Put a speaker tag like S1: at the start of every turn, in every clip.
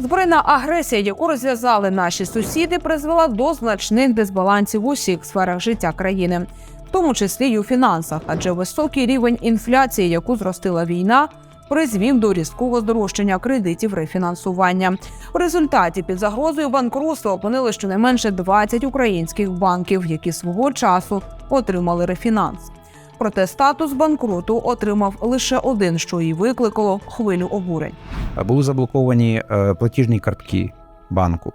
S1: Збройна агресія, яку розв'язали наші сусіди, призвела до значних дисбалансів в усіх сферах життя країни, в тому числі й у фінансах, адже високий рівень інфляції, яку зростила війна, призвів до різкого здорожчання кредитів рефінансування. У результаті під загрозою банкрутства опинили щонайменше 20 українських банків, які свого часу отримали рефінанс. Проте статус банкруту отримав лише один, що і викликало хвилю обурень.
S2: були заблоковані е, платіжні картки банку.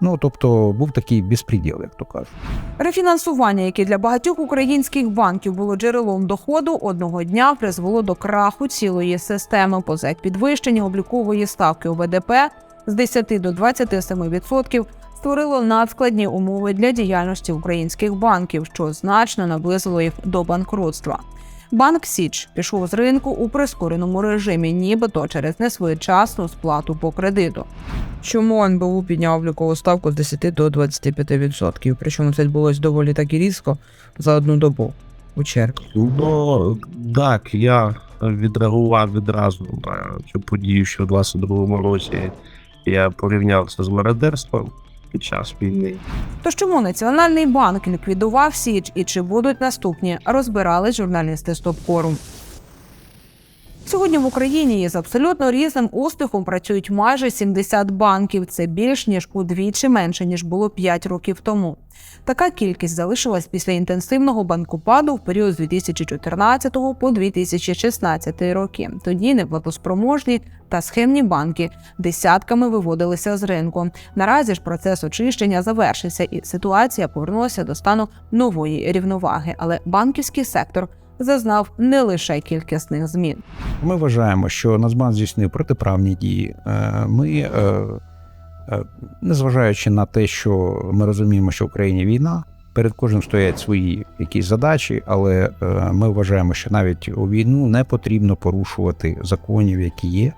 S2: Ну тобто був такий безпреділ, як то кажуть.
S1: Рефінансування, яке для багатьох українських банків було джерелом доходу, одного дня призвело до краху цілої системи. Поза підвищення облікової ставки ОВДП з 10 до 27% створило надскладні умови для діяльності українських банків, що значно наблизило їх до банкрутства. Банк Січ пішов з ринку у прискореному режимі, нібито через несвоєчасну сплату по кредиту.
S3: Чому НБУ підняв облікову ставку з 10 до 25%? Причому це відбулось доволі так і різко за одну добу у червні.
S4: Ну так, я відреагував відразу на цю подію, що в 22-му році я порівнявся з мародерством під час війни.
S1: Тож чому Національний банк ліквідував Січ і чи будуть наступні, розбирали журналісти Стопкору. Сьогодні в Україні із абсолютно різним успіхом працюють майже 70 банків. Це більш ніж удвічі менше ніж було 5 років тому. Така кількість залишилась після інтенсивного банкопаду в період з 2014 по 2016 роки. Тоді неплатоспроможні та схемні банки десятками виводилися з ринку. Наразі ж процес очищення завершився, і ситуація повернулася до стану нової рівноваги. Але банківський сектор зазнав не лише кількісних змін.
S2: Ми вважаємо, що Нацбанк здійснив протиправні дії. Е, Ми, е, е, незважаючи на те, що ми розуміємо, що в Україні війна, перед кожним стоять свої якісь задачі, але ми вважаємо, що навіть у війну не потрібно порушувати законів, які є,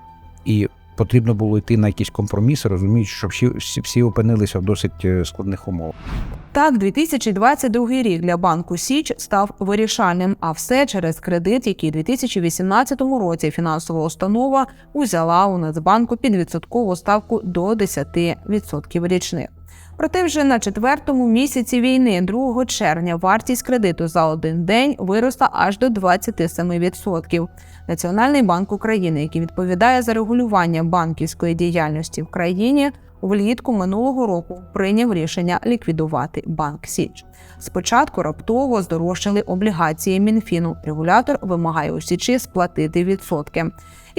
S2: і потрібно було йти на якісь компроміси, розуміючи, що всі, всі, всі опинилися в досить е, складних умовах.
S1: Так, 2022 рік для банку Січ став вирішальним, а все через кредит, який у 2018 році фінансова установа узяла у Нацбанку під відсоткову ставку до 10% річних. Проте вже на четвертому місяці війни, 2 червня, вартість кредиту за один день виросла аж до 27%. Національний банк України, який відповідає за регулювання банківської діяльності в країні, влітку минулого року прийняв рішення ліквідувати банк Січ. Спочатку раптово здорожчали облігації Мінфіну. Регулятор вимагає у Січі сплатити відсотки.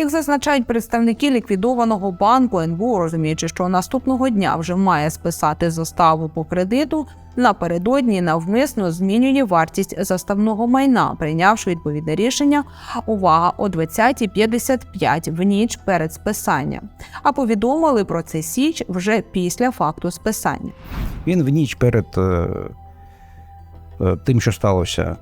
S1: Як зазначають представники ліквідованого банку НБУ, розуміючи, що наступного дня вже має списати заставу по кредиту, напередодні навмисно змінює вартість заставного майна, прийнявши відповідне рішення. Увага о 20.55 в ніч перед списанням. А повідомили про це Січ вже після факту списання.
S2: Він в ніч перед е, е, тим, що сталося,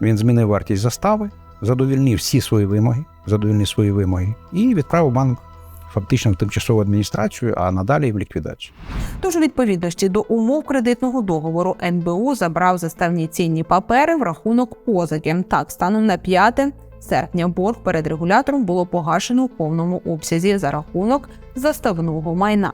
S2: він змінив вартість застави, задовільнив всі свої вимоги, задовільнив свої вимоги і відправив банк фактично в тимчасову адміністрацію, а надалі в ліквідацію.
S1: Тож у відповідності до умов кредитного договору НБУ забрав заставні цінні папери в рахунок позики. Так, станом на 5 серпня борг перед регулятором було погашено в повному обсязі за рахунок заставного майна,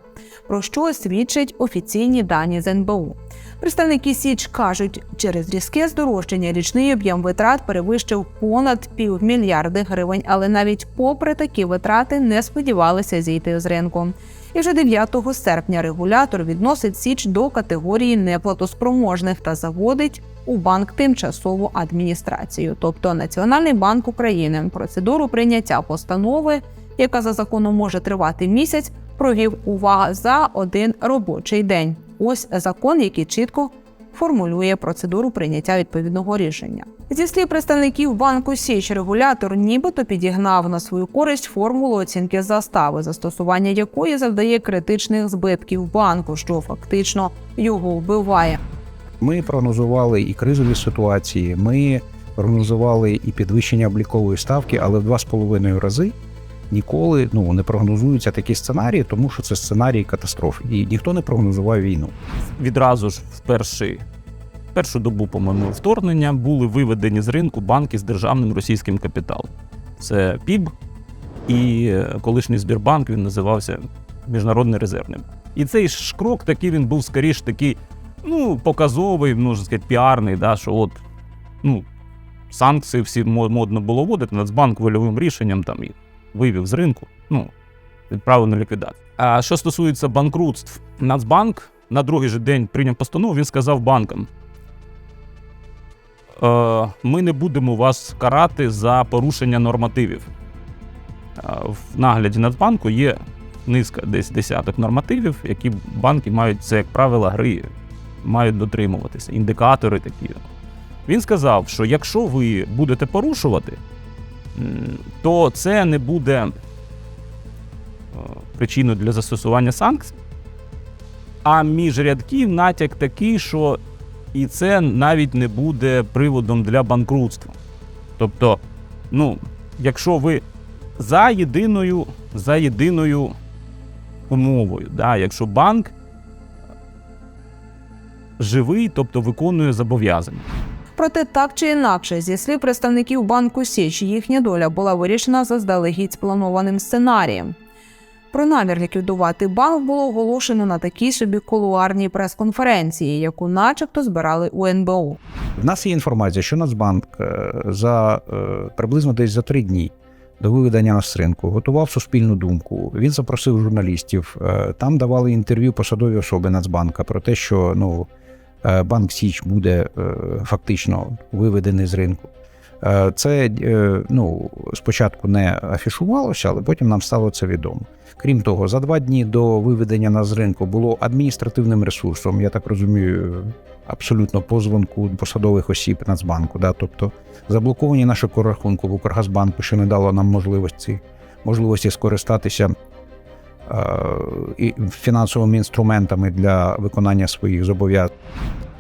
S1: про що свідчать офіційні дані з НБУ. Представники Січ кажуть, через різке здорожчання річний об'єм витрат перевищив понад півмільярди гривень, але навіть попри такі витрати не сподівалися зійти з ринку. І вже 9 серпня регулятор відносить Січ до категорії неплатоспроможних та заводить у банк тимчасову адміністрацію, тобто Національний банк України. Процедуру прийняття постанови, яка за законом може тривати місяць, провів увага за один робочий день. Ось закон, який чітко формулює процедуру прийняття відповідного рішення. Зі слів представників банку Січ, регулятор нібито підігнав на свою користь формулу оцінки застави, застосування якої завдає критичних збитків банку, що фактично його вбиває.
S2: Ми прогнозували і кризові ситуації, ми прогнозували і підвищення облікової ставки, але в два з половиною рази ніколи ну, не прогнозуються такі сценарії, тому що це сценарії катастрофи. І ніхто не прогнозував війну.
S5: відразу ж в перший, першу добу, по-моєму, вторгнення були виведені з ринку банки з державним російським капіталом. Це ПІБ і е, колишній Збірбанк, він називався Міжнародний резервний. І цей ж крок такий він був скоріш такий, ну, показовий, можна сказати, піарний, да, що от, ну, санкції всі модно було вводити, Нацбанк вольовим рішенням там їх вивів з ринку, ну, відправив на ліквідацію. А що стосується банкрутств, Нацбанк на другий же день прийняв постанову, він сказав банкам. Е, ми не будемо вас карати за порушення нормативів. Е, В нагляді Нацбанку є низка десь десяток нормативів, які банки мають це як правила гри, мають дотримуватися, індикатори такі. Він сказав, що якщо ви будете порушувати, то це не буде е, причиною для застосування санкцій. А між рядків натяк такий, що і це навіть не буде приводом для банкрутства. Тобто, ну, якщо ви за єдиною, за єдиною умовою, да, якщо банк живий, тобто виконує зобов'язання.
S1: Проте так чи інакше, зі слів представників банку Січ, їхня доля була вирішена заздалегідь спланованим сценарієм. Про намір ліквідувати банк було оголошено на такій собі колуарній прес-конференції, яку начебто збирали у НБУ.
S2: В нас є інформація, що Нацбанк е, за е, приблизно десь за три дні до виведення нас з ринку готував суспільну думку. Він запросив журналістів. е, Там давали інтерв'ю посадові особи Нацбанка про те, що ну, банк Січ буде е, фактично виведений з ринку. Е, Це е, ну, спочатку не афішувалося, але потім нам стало це відомо. Крім того, за два дні до виведення нас з ринку було адміністративним ресурсом, я так розумію, абсолютно по дзвонку посадових осіб Нацбанку. Да? Тобто заблоковані наші рахунку в Укргазбанку, що не дало нам можливості, можливості скористатися е, фінансовими інструментами для виконання своїх зобов'язань.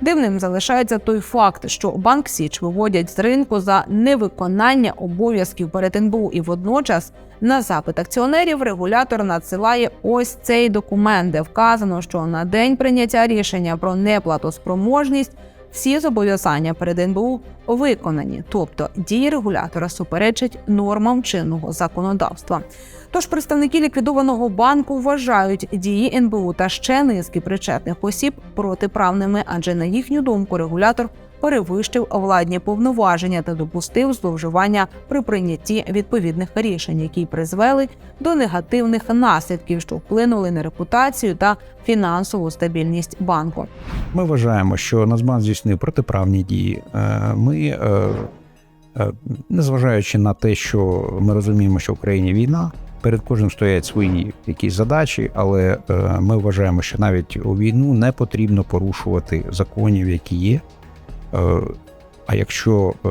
S1: Дивним залишається той факт, що банк Січ виводять з ринку за невиконання обов'язків перед НБУ, і водночас на запит акціонерів регулятор надсилає ось цей документ, де вказано, що на день прийняття рішення про неплатоспроможність всі зобов'язання перед НБУ виконані, тобто дії регулятора суперечать нормам чинного законодавства. Тож представники ліквідованого банку вважають дії НБУ та ще низки причетних осіб протиправними, адже на їхню думку регулятор перевищив владні повноваження та допустив зловживання при прийнятті відповідних рішень, які призвели до негативних наслідків, що вплинули на репутацію та фінансову стабільність банку.
S2: Ми вважаємо, що Нацбанк здійснив протиправні дії. Е, Ми, е, е, незважаючи на те, що ми розуміємо, що в Україні війна, перед кожним стоять свої якісь задачі, але ми вважаємо, що навіть у війну не потрібно порушувати законів, які є. Е, А якщо е,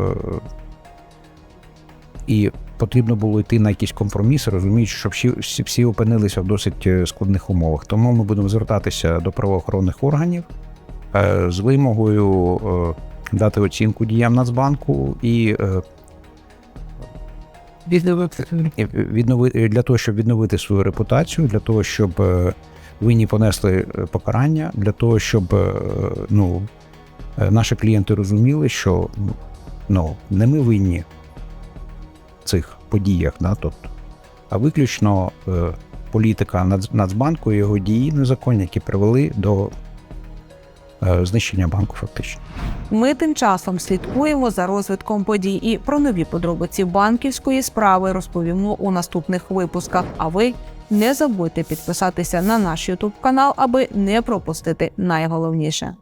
S2: і потрібно було йти на якісь компроміси, розуміючи, що всі, всі, опинилися в досить е, складних умовах. Тому ми будемо звертатися до правоохоронних органів з вимогою дати оцінку діям Нацбанку і е, і віднови для того, щоб відновити свою репутацію, для того, щоб винні понесли покарання, для того, щоб ну, наші клієнти розуміли, що ну, не ми винні в цих подіях, да, тобто, а виключно е, політика Нацбанку і його дії незаконні, які привели до е, знищення банку фактично.
S1: Ми тим часом слідкуємо за розвитком подій і про нові подробиці банківської справи розповімо у наступних випусках. А ви не забудьте підписатися на наш Ютуб канал, аби не пропустити найголовніше.